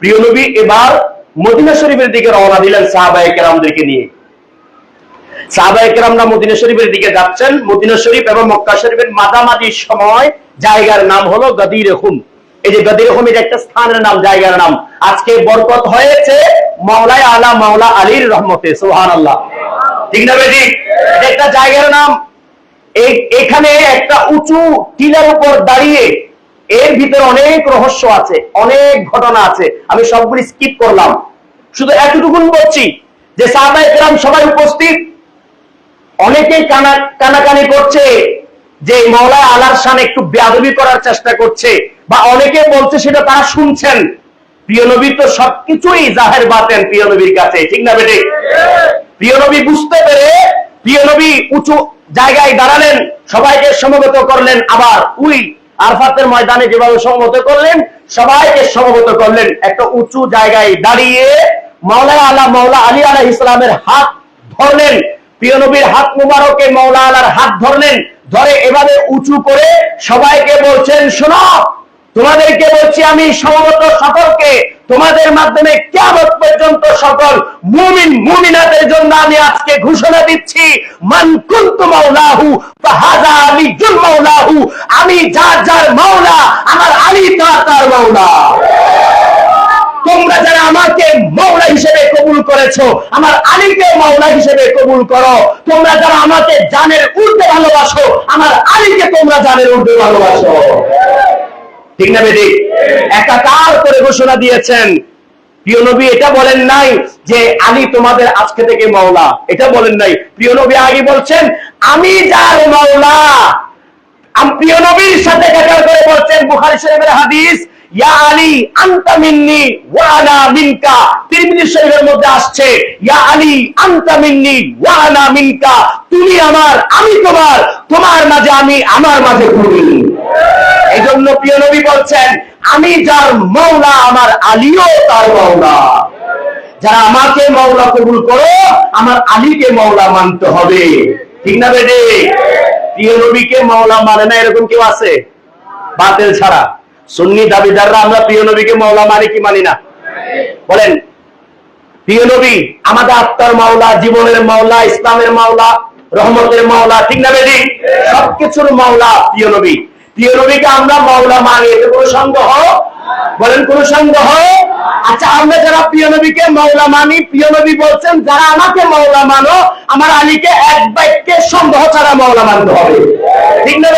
প্রিয় নবী, এবার মদিনা শরীফের দিকে রওনা দিলেন সাহাবায়ে কেরামদেরকে নিয়ে। সাহাবায়ে কেরামরা মদিনা শরীফের দিকে যাচ্ছেন। মদিনা শরীফ এবং মক্কা শরীফের মাঝামাঝি সময় জায়গার নাম হলো গদির হুম। এই যে গদির হুম, এটা একটা স্থানের নাম, জায়গার নাম। আজকে বরকত হয়েছে মাওলায় আলা মাওলা আলীর রহমতে সোহান আল্লাহ ঠিক না বেটি এটা একটা জায়গার নাম। এখানে একটা উঁচু টিলার উপর দাঁড়িয়ে এর ভিতরে অনেক রহস্য আছে, অনেক ঘটনা আছে, আমি সবগুলি স্কিপ করলাম। শুধু এতটুকুন বলছি যে সাহাবায়ে কেরাম সবাই উপস্থিত। অনেকে কানা কানাকানি করছে যে মৌলা আলার শান একটু বেয়াদবি করার চেষ্টা করছে বা অনেকে বলছে সেটা তারা শুনছেন। প্রিয় নবী তো সবকিছুই জাহের বাতেন প্রিয় নবীর কাছে, ঠিক না বেটে? প্রিয় নবী বুঝতে পেরে প্রিয় নবী উঁচু জায়গায় দাঁড়ালেন, সবাইকে সমবেত করলেন, আবার উই আরফাতের ময়দানে যেভাবে সমবেত করলেন, সবাইকে সমবেত করলেন। একটা উঁচু জায়গায় দাঁড়িয়ে মাওলা আলা, মাওলা আলী আলাহ ইসলামের হাত ধরলেন। প্রিয় নবীর হাত মুবারকে মাওলা আলার হাত ধরলেন। ধরে এভাবে উঁচু করে সবাইকে বলছেন, শোনো তোমাদেরকে বলছি, আমি সমবেত সকলকে তোমাদের মাধ্যমে কেমন পর্যন্ত সকল মুমিন, মুমিনাদের জন্য আমি আজকে ঘোষণা দিচ্ছি, মান মাওলাহু ফাহাদা আলী জুল মাওলাহু, আমি যার যার মাওলা, আমার আলী তার তার মাওলা। তোমরা যারা আমাকে মৌলা হিসেবে কবুল করেছ, আমার আলীকে মৌলা হিসেবে কবুল করো। তোমরা যারা আমাকে জানের উল্টে ভালোবাসো, আমার আলীকে তোমরা জানের উল্টে ভালোবাসো। ঠিক না বেদি একাকার করে ঘোষণা দিয়েছেন। প্রিয় নবী, এটা বলেন নাই যে আলী তোমাদের আজকে থেকে মাওলা। এটা বলেন নাই। প্রিয় নবী আগে বলছেন, আমি যার মাওলা। প্রিয় নবীর সাথে কাটার করে বলছেন বুখারী শরীফের হাদিস মিন্নি ওয়া মধ্যে আসছে, ইয়া আলী আনতা মিন্নি ওয়া তুমি আমার, আমি তোমার তোমার মাঝে আমি, আমার মাঝে তুমি জন্য প্রিয় নবী বলছেন, আমি যার মৌলা আমার আলীও তার মৌলা যারা আমাকে মৌলা কবুল করো, আমার আলীকে মৌলা মানতে হবে। ঠিক না বেটে? প্রিয় নবীকে মৌলা মানে না এরকম কেউ আছে? বাতিল ছাড়া। সুন্নি দাবিদাররা আমরা প্রিয় নবীকে মৌলা মানে কি মানি না? বলেন, প্রিয় নবী, আমাদের আত্মার মাওলা, জীবনের মাওলা, ইসলামের মাওলা, রহমতের মাওলা, ঠিক না বেদি সবকিছুর মাওলা প্রিয় নবী। প্রিয় আমরা মাওলা মানি এতে কোনো সন্দেহ? বলেন, কোন সন্দেহ? আচ্ছা আমরা যারা প্রিয় নবীকে মাওলা মানি, প্রিয় নবী বলছেন, যারা আমাকে মাওলা মানো, আমার আলীকে এক বাক্যে সন্দেহ ছাড়া মাওলা মানতে হবে। ঠিক না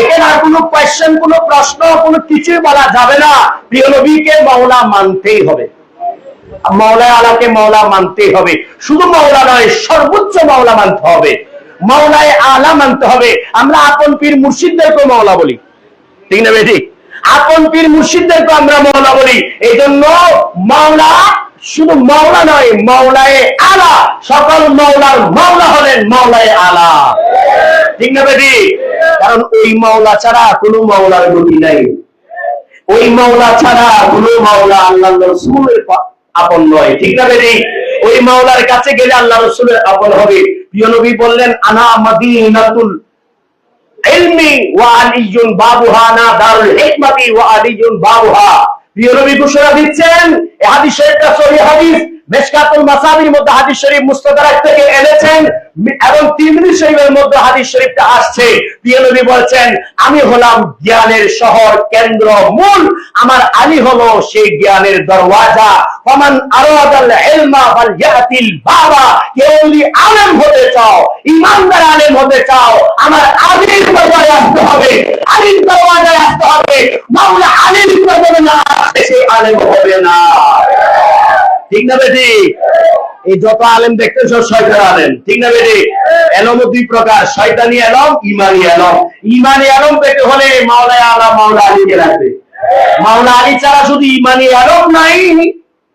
এখানে আর কোনো কোয়েশ্চেন কোনো প্রশ্ন, কোনো কিছুই বলা যাবে না। প্রিয় নবীকে মাওলা মানতেই হবে। মাওলা আলাকে মাওলা মানতে হবে। শুধু মাওলা নয়, সর্বোচ্চ মাওলা মানতে হবে। মাওলায় আলা মানতে হবে। আমরা আপন পীর মুর্শিদদেরকে মাওলা বলি। ঠিক না বেঠিক? আপন পীর মুর্শিদদেরকে আমরা মাওলা বলি। এই জন্য মাওলা শুধু মাওলা নয়, মাওলায় আলা। সকল মাওলার মাওলা হলেন মাওলায় আলা। ঠিক না বেঠিক? কারণ ওই মাওলা ছাড়া কোনো মাওলার গতি নাই। ওই মাওলা ছাড়া কোনো মাওলা আল্লাহ রসুলের আপন নয়। ঠিক না বেরি ওই মাওলার কাছে গেলে আল্লাহ রসুলের আপন হবে। প্রিয় নবী বললেন, আনা মাদিনাতুল ইলমি ওয়া আলিয়ুন বাবুহা, না দারুল ওয়া আলিয়ুন বাবুহা। ঘোষণা দিচ্ছেন এই হাদিস মেশকাতুল মাসাবির মধ্যে হাদিস শরীফ থেকে এনেছেন এবং তিরমিজি শরীফের মধ্যে হাদিস শরীফটা আসছে। প্রিয় বলছেন, আমি হলাম জ্ঞানের শহর কেন্দ্র মূল। আমার আলী হলো সেই জ্ঞানের দরওয়াজা। ফমান আরাদাল ইলমা ফাল ইয়াতিল বাবা। কেউ আলেম হতে চাও, ইমানদার আলেম হতে চাও, আমার আলীর দরবারে আসতে হবে। আলীর দরওয়াজায় আসতে হবে। মাওলা আলীর দরবারে না সেই আলেম হবে না। ঠিক না বেটি? এই যত আলেম দেখতে সব শয়তান আলেম। ঠিক না বেটি? এলম দুই প্রকার, শয়তানি এলম, ইমানি এলম। ইমানি এলম পেতে হলে মাওলা আলা মাওলা আলীকে রাখবে মাওলা আলী ছাড়া শুধু ইমানি এলম নাই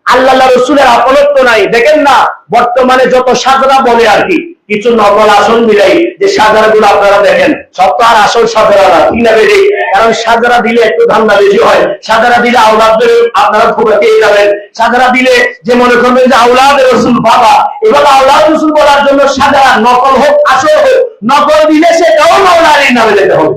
আল্লাহ রসুলের আপনত্ব নাই। দেখেন না, বর্তমানে যত সাজরা বলে আর কি কিছু নকল আসন মিলাই যে সাজারা গুলো আপনারা দেখেন, সব তো আর আসল সাজারা না কি না বেড়ে কারণ সাজারা দিলে একটু ধান্দা বেশি হয়। সাজারা দিলে আওলাদ আপনারা খুব পেয়ে যাবেন। সাজারা দিলে যে মনে করবেন যে আওলাদ রসুল বাবা, এবার আওলাদ রসুল বলার জন্য সাজারা নকল হোক, আসল হোক, নকল দিলে সেটাও মাওলারির নামে যেতে হবে।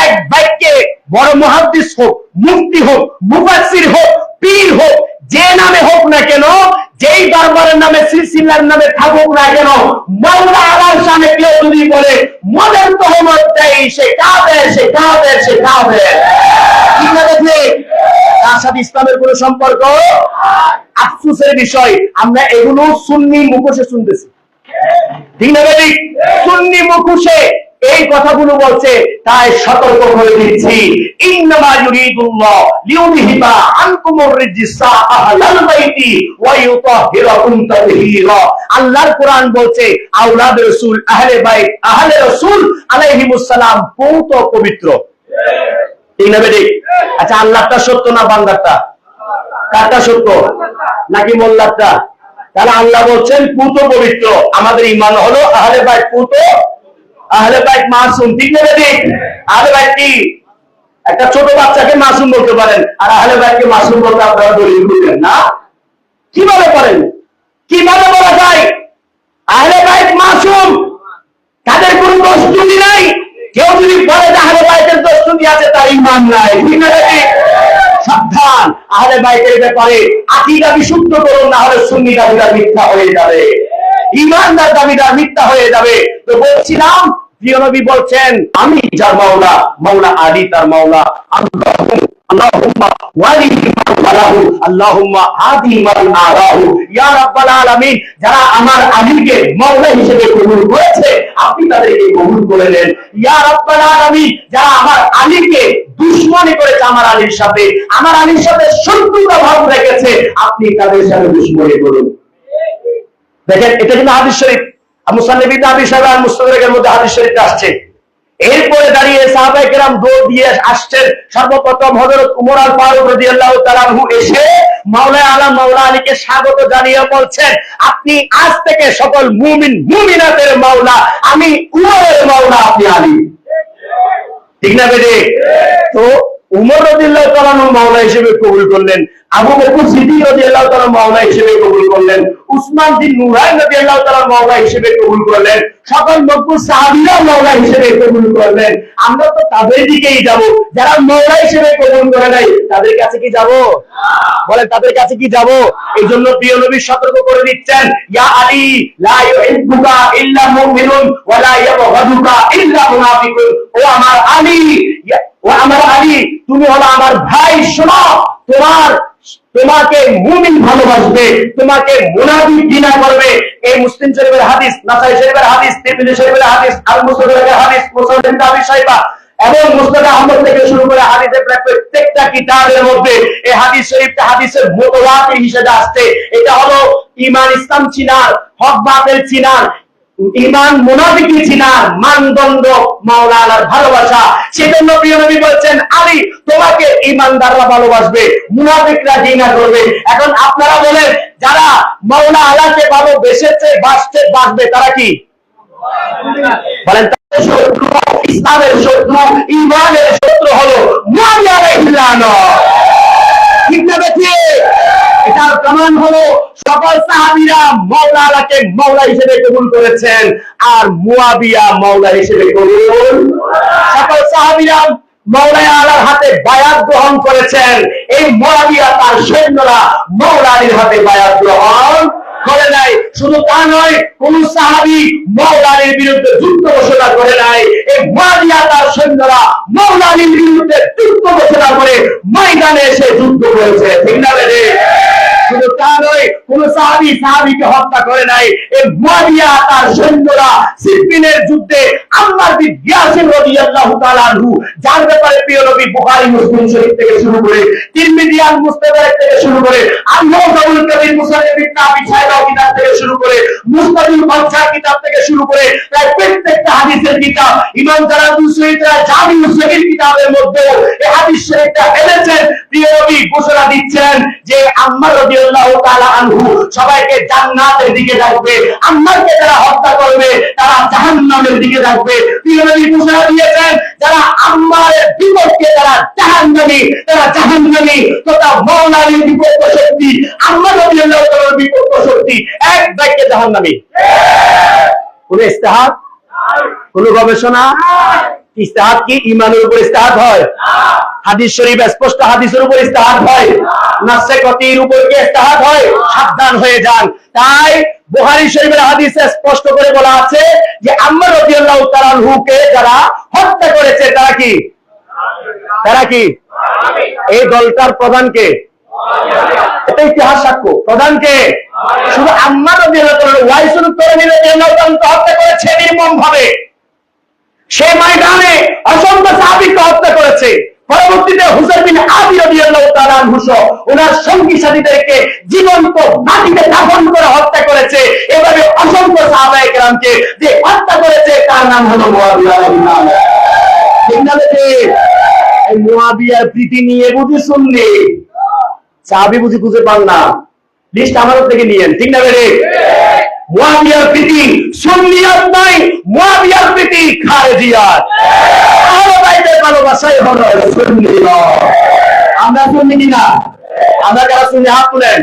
এক বাক্যে বড় মহাদ্দিস হোক মুক্তি হোক, মুফাসসির হোক যে নামে হোক না কেন, যেই দরবারের নামে সিলসিলার নামে থাকুক না কেন, মাওলা আলার সামনে কেউ যদি দেয়, সে কাবে সে সাথে ইসলামের কোনো সম্পর্ক? আফসোসের বিষয়, আমরা এগুলো সুন্নি মুখোশে শুনতেছি। সুন্নি মুখোশে এই কথাগুলো বলছে, তাই সতর্ক করে দিচ্ছি। আল্লাহর কোরআন বলছে আহলে আহলে পবিত্র। আচ্ছা আল্লাহটা সত্য না বান্দারটা? কারটা সত্য? নাকি মোল্লারটা? তাহলে আল্লাহ বলছেন, পুত পবিত্র। আমাদের ইমান হলো আহলে বাইত পুত আহলে বাইত মাসুম, ঠিক না ঠিক আহলে বাইত কি? একটা ছোট বাচ্চাকে মাসুম বলতে পারেন, আর আহলে বাইতকে মাসুম বলতে আপনারা দলিল করবেন না? কীভাবে পারেন কীভাবে বলা যায়? আহলে বাইত মাসুম, তাদের কোনো দোষ ত্রুটি নাই, কেউ যদি বলে যে আহলে বাইতের দোষ ত্রুটি আছে, তার ইমান নাই, ঠিক না ঠিক সাবধান, আহলে বাইতের ব্যাপারে আকিদা বিশুদ্ধ করুন, না হলে সুন্নি দাবিদার মিথ্যা হয়ে যাবে। ইমানদার দাবিদার মিথ্যা হয়ে যাবে। তো বলছিলাম প্রিয় নবী বলছেন, আমি যার মাওলা মাওলা আলী তার মাওলা যারা আমার আলীকে হিসেবে কবুল করেছে, আপনি তাদেরকে কবুল করে নেন। যারা আমার আলীকে দুশ্মনী করেছে আমার আলীর সাথে, আমার আলীর সাথে শত্রুতা ভাব রেখেছে, আপনি তাদের সাথে দুশ্মনী করুন। দেখেন, এটা কিন্তু হাদিস মধ্যে এরপরে দাঁড়িয়ে দিয়ে আসছেন সর্বপ্রথম হযরত উমর আল ফারুক এসে মাওলা আলা মাওলা আলীকে স্বাগত জানিয়ে বলছেন, আপনি আজ থেকে সকল মুমিন, মুমিনাতের মাওলা, আমি উমরের মাওলা আপনি আলী। ঠিক না বেদে? তো উমর রাদিয়াল্লাহু তাআলা মাওলা হিসেবে কবুল করলেন, আবু বকর সিদ্দিক রাদিয়াল্লাহু তাআলা মাওলা হিসেবে কবুল করলেন, উসমান বিন নুরাইন রাদিয়াল্লাহু তাআলা মাওলা হিসেবে কবুল করলেন, সকল মকবুল সাহাবীরা মাওলা হিসেবে কবুল করলেন। আমরা তো তাদের দিকেই যাব, যারা মাওলা হিসেবে কবুল করে নাই, তাদের কাছে কি যাব? বলেন, তাদের কাছে কি যাব? এই জন্য প্রিয় নবী সতর্ক করে দিচ্ছেন, ইয়া আলী, লা ইউহিব্বুকা ইল্লা মুমিনুন ওয়া লা ইয়াবগাদুকা ইল্লা মুনাফিকুন। ও আমার আলী ও আমার আলী, তুমি হলো আমার ভাই, শোনো, তোমার, তোমাকে মুমিন ভালোবাসবে, তোমাকে মুনাফিক ঘৃণা করবে। এই মুসলিম শরীফের হাদিস, নাসাই শরীফের হাদিস, তিরমিজি শরীফের হাদিস আল মুসলিমের হাদিস, মুসলিম দাবি সাহিবা এবং মুস্তাদ আহমদ থেকে শুরু করে হাদিসের প্রায় প্রত্যেকটা কিতাবের মধ্যে এই হাদিস শরীফটা হাদিসের মোতওয়াতির হিসেবে আসছে। এটা হলো ইমান ইসলাম চিনার, হক বাতিল চিনার ইমান মুনাফিকি চিনার মানদণ্ড মাওলা আল্লাহর ভালোবাসা। সেজন্য প্রিয় নবী বলছেন আলী তোমাকে ইমানদাররা ভালোবাসবে, মুনাফিকরা ঘৃণা করবে। এখন আপনারা বলেন, যারা মাওলা আল্লাহকে ভালোবেসেছে, বাসছে, বাসবে, তারা কি? বলেন শত্রু ইসলামের শত্রু ইমানের শত্রু হলো রাদিয়াল্লাহু ঠিক না বেঠিক? এটার প্রমাণ হলো সকল সাহাবীরা আলাকে মাওলা হিসেবে কবুল করেছেন আর মুয়াবিয়া মাওলা হিসেবে কবুল সকল সাহাবীরা মাওলা আলার হাতে বায়াত গ্রহণ করেছেন। এই তার সৈন্যরা হাতে বায়াত গ্রহণ করে নাই। শুধু তা নয়, কোন সাহাবি মৌলানির বিরুদ্ধে যুদ্ধ ঘোষণা করে নাই। এই তার সৈন্যরা মৌলানির বিরুদ্ধে যুদ্ধ ঘোষণা করে ময়দানে এসে যুদ্ধ করেছে। ঠিক না শুধু কোন সাহাবি সাহাবিকে হত্যা করে নাই। এই মারিয়া তার সৈন্যরা সিপিনের যুদ্ধে আল্লাহ বিদ্যাসীন রাদিয়াল্লাহু তাআলা আনহু, যার ব্যাপারে প্রিয় নবী বুখারী মুসলিম শরীফ থেকে শুরু করে তিরমিজি মুস্তাদরাক থেকে শুরু করে আল্লাহ দাউল কবির মুসান্নিফ ইবনে আবি শাইবা কিতাব থেকে শুরু করে মুস্তাদিল বাদশাহ কিতাব থেকে শুরু করে প্রায় প্রত্যেকটা হাদিসের কিতাব ইমাম জালালুল সৈয়দরা জামিউস সহিহ কিতাবের মধ্যে এই হাদিস শরীফটা এনেছেন। প্রিয় নবী ঘোষণা দিচ্ছেন যে আম্মার রাদিয়াল্লাহু তাআলা আনহু সবাইকে জান্নাতের দিকে ডাকবে, আম্মারকে যারা হত্যা করবে তারা জাহান্নামের দিকে নবী ঘোষণা দিয়েছেন, যারা আম্মারের বিপক্ষে যারা জাহান্নামী, তারা জাহান্নামী তথা বিপক্ষ শক্তি রাদিয়াল্লাহু তাআলার বিপক্ষ শক্তি, এক বাক্যে জাহান্নামী। কোন কোন গবেষণা? ইস্তেহাদ কি? ইমানের উপর ইস্তেহাদ হয়? হাদিস শরীফ স্পষ্ট হাদিসের উপর ইস্তেহাদ হয়। নাসে কতির উপর কি ইস্তেহাদ হয়? সাবধান হয়ে যান। তাই বুখারী শরীফের হাদিসে স্পষ্ট করে বলা আছে যে আম্মা রাদিয়াল্লাহু তাআলা আনহুকে যারা হত্যা করেছে, তারা কি? তারা কি? এই দলটার প্রধানকে এটা ইতিহাস সাক্ষ্য। প্রধানকে শুধু আম্মা রাদিয়াল্লাহু তাআলা ওয়াইসুল করেনি রাদিয়াল্লাহু তাআলা হত্যা করেছে নির্মম ভাবে সে ময়দানে অসংখ্য সাহাবীকে হত্যা করেছে। পরবর্তীতে হুসাইন বিন আবি রাদিয়াল্লাহু ওনার সঙ্গী সাথীদেরকে জীবন্ত মাটিতে দাফন করে হত্যা করেছে। এভাবে অসংখ্য সাহাবায়ে কেরামকে যে হত্যা করেছে, তার নাম হলো মুয়াবিয়ার প্রীতি নিয়ে বুঝি শুনলি? চাবি বুঝি খুঁজে পান না। লিস্ট আমার থেকে নিয়েন, ঠিক না বেরে মুয়াবিয়ার প্রীতি সুন্নিয়াত নাই, মুয়াবিয়ার প্রীতি খারেজিয়াত ভালোবাসাই হলো আমরা শুনি কিনা? আমরা কারা শুনি হাত তুলেন।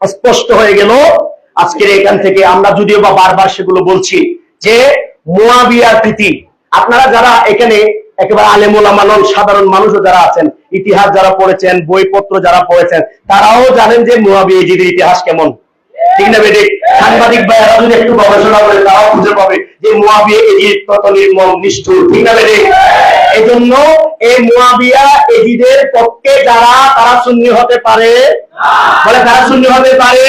স্পষ্ট হয়ে গেল। আজকের এখান থেকে আমরা যদিও বা বারবার সেগুলো বলছি যে মুয়াবিয়ার প্রীতি আপনারা যারা এখানে একেবারে আলেমুলামা নন, সাধারণ মানুষও যারা আছেন, ইতিহাস যারা পড়েছেন, বইপত্র যারা পড়েছেন, তারাও জানেন যে মুয়াবিয়া ইজিদের ইতিহাস কেমন। ঠিক না বেটে সাংবাদিক ভাইয়ারা যদি একটু গবেষণা করে, তারাও খুঁজে পাবে যে মুয়াবিয়া এজিদ কত নির্মম, নিষ্ঠুর। ঠিক না বেটে এই জন্য এই মুয়াবিয়া পক্ষে যারা, তারা সুন্নি হতে পারে। বলে তারা সুন্নি হতে পারে।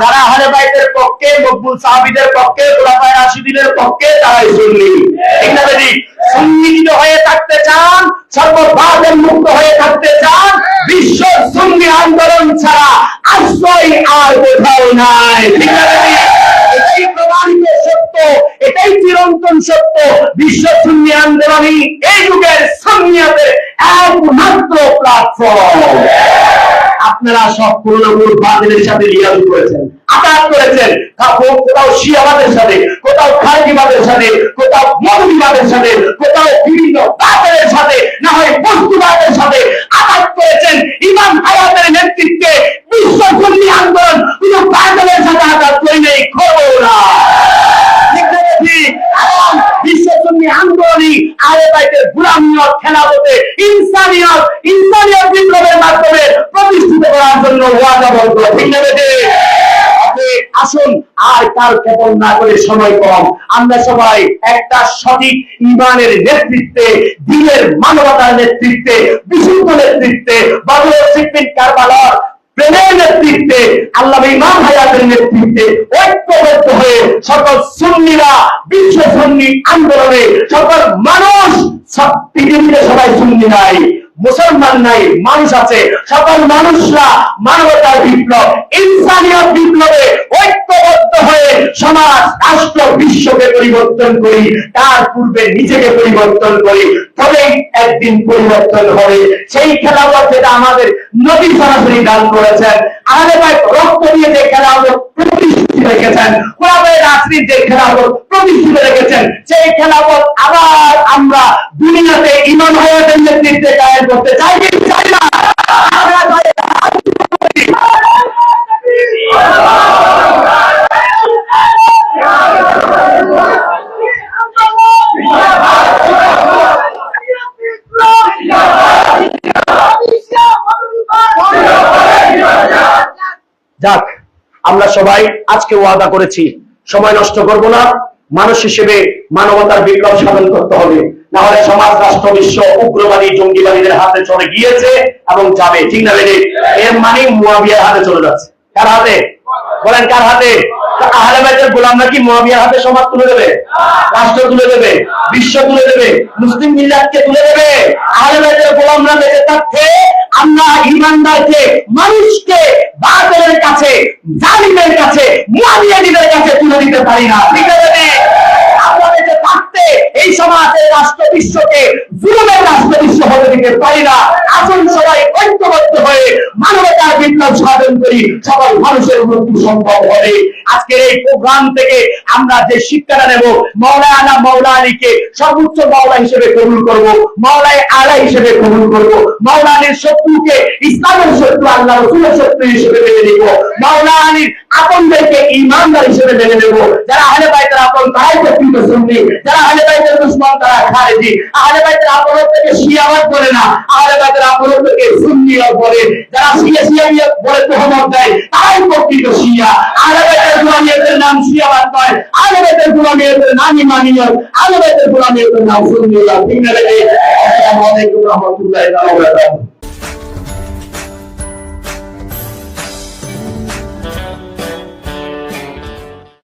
যারা আহলে বাইতের পক্ষে, মকবুল সাহাবীদের পক্ষে, খোলাফায়ে রাশিদিনের পক্ষে, তারাই সুন্নি। ঠিক না বেটি? সুন্নিত হয়ে থাকতে চান মুক্ত হয়ে থাকতে চান, বিশ্ব সুন্নি আন্দোলন ছাড়া আশ্রয় আর কোথাও নাই। ঠিক এটাই চিরন্তন সত্য। বিশ্ব সুন্নি আন্দোলনই এই যুগের সুন্নিয়াদের একমাত্র প্ল্যাটফর্ম আপনারা সব পুরনো বাতিলের সাথে লিয়াজ করেছেন কোথাও সাথে, কোথাও কোথাও না হয় করেছেন। নেতৃত্বে বিশ্ব আন্দোলন, কোনো সাথে আঘাত করে নেই করব না ঠিক না বেঠি? কারণ বিশ্ব সুন্নি আন্দোলনই আলে বাইতের গুলামিয়ত খেলাফতে ইনসানিয়ত ইনসানিয়ত বিপ্লবের মাধ্যমে প্রতিষ্ঠিত করার জন্য ওয়াদাবদ্ধ ঠিক না বেঠি? আপনি আসুন কার কেবল না করে সময় কম। আমরা সবাই একটা সঠিক ইমানের নেতৃত্বে, দিনের মানবতার নেতৃত্বে, বিশুদ্ধ নেতৃত্বে সিদ্দিক কারবালার প্রেমের নেতৃত্বে, আল্লাহ ইমাম হায়াতের নেতৃত্বে ঐক্যবদ্ধ হয়ে সকল সুন্নিরা, বিশ্ব সুন্নি আন্দোলনে সকল মানুষ সব পৃথিবীতে সবাই সুন্নি নাই। মুসলমান নাই, মানুষ আছে। সকল মানুষরা মানবতার বিপ্লব। ইনসানিয়ত বিপ্লবে ঐক্যবদ্ধ হয়ে সমাজ, রাষ্ট্র, বিশ্বকে পরিবর্তন করি, তার পূর্বে নিজেকে পরিবর্তন করি, তবেই একদিন পরিবর্তন হবে। সেই খেলাফত যেটা আমাদের নবী সরাসরি দান করেছেন, আমাদের রক্ত দিয়ে যে খেলাফত প্রতিষ্ঠিত রেখেছেন। কোরআনের রাত্রির যে খেলাফত প্রতিষ্ঠিত রেখেছেন, সেই খেলাফত আবার আমরা দুনিয়াতে ইমান হায়াতের নেতৃত্বে কায়েম করতে চাই চাই না আমরা চাই যাক আমরা সবাই আজকে ওয়াদা করেছি, সময় নষ্ট করব না। মানুষ হিসেবে মানবতার বিপ্লব সাধন করতে হবে। না হলে সমাজ, রাষ্ট্র, বিশ্ব, উগ্রবাদী, জঙ্গিবাদীদের হাতে চলে গিয়েছে এবং যাবে। ঠিক না এর মানে মুয়াবিয়ার হাতে চলে যাচ্ছে। কার হাতে? বলেন, কার হাতে? আহলে বাইতের গোলামরা কি হাতে সমাজ তুলে দেবে? রাষ্ট্র তুলে দেবে? বিশ্ব তুলে দেবে? মুসলিম মিল্লাতকে তুলে দেবে? আহলে বাইতের বেঁচে থাকতে ইমানদারকে মানুষকে বাতিলের কাছে, জালিমের কাছে মুয়াবিয়াদের কাছে তুলে দিতে পারি না। ঠিক আছে? আমরা থাকতে এই সমাজের রাষ্ট্র, বিশ্বকে জুলুমের সর্বোচ্চ হিসেবে কবুল করব আলা হিসেবে কবুল করব শত্রুকে ইসলামের শত্রু, আল্লাহ শত্রু হিসেবে মেনে নিব মৌলা আলীর আপনদেরকে ইমানদার হিসেবে মেনে নেব। যারা আহলে বাইতের আপন, তারাই প্রকৃত যারা আহলে বাইতের তারা খারেজি। আহলে আপনত্বকে শিয়াবাদ বলে না, আহলে বাইতের আপনত্বকে সুন্নিরা বলে। যারা শিয়া শিয়া বলে তোহমত দেয়, তারাই প্রকৃত শিয়া। আহলে বাইতের নাম শিয়াবাদ নয় নাম ইমানিয়ত আহলে বাইতের নাম সুন্নিয়ত ঠিক না রে আসসালামু আলাইকুম ওয়া রাহমাতুল্লাহি ওয়া বারাকাতুহু।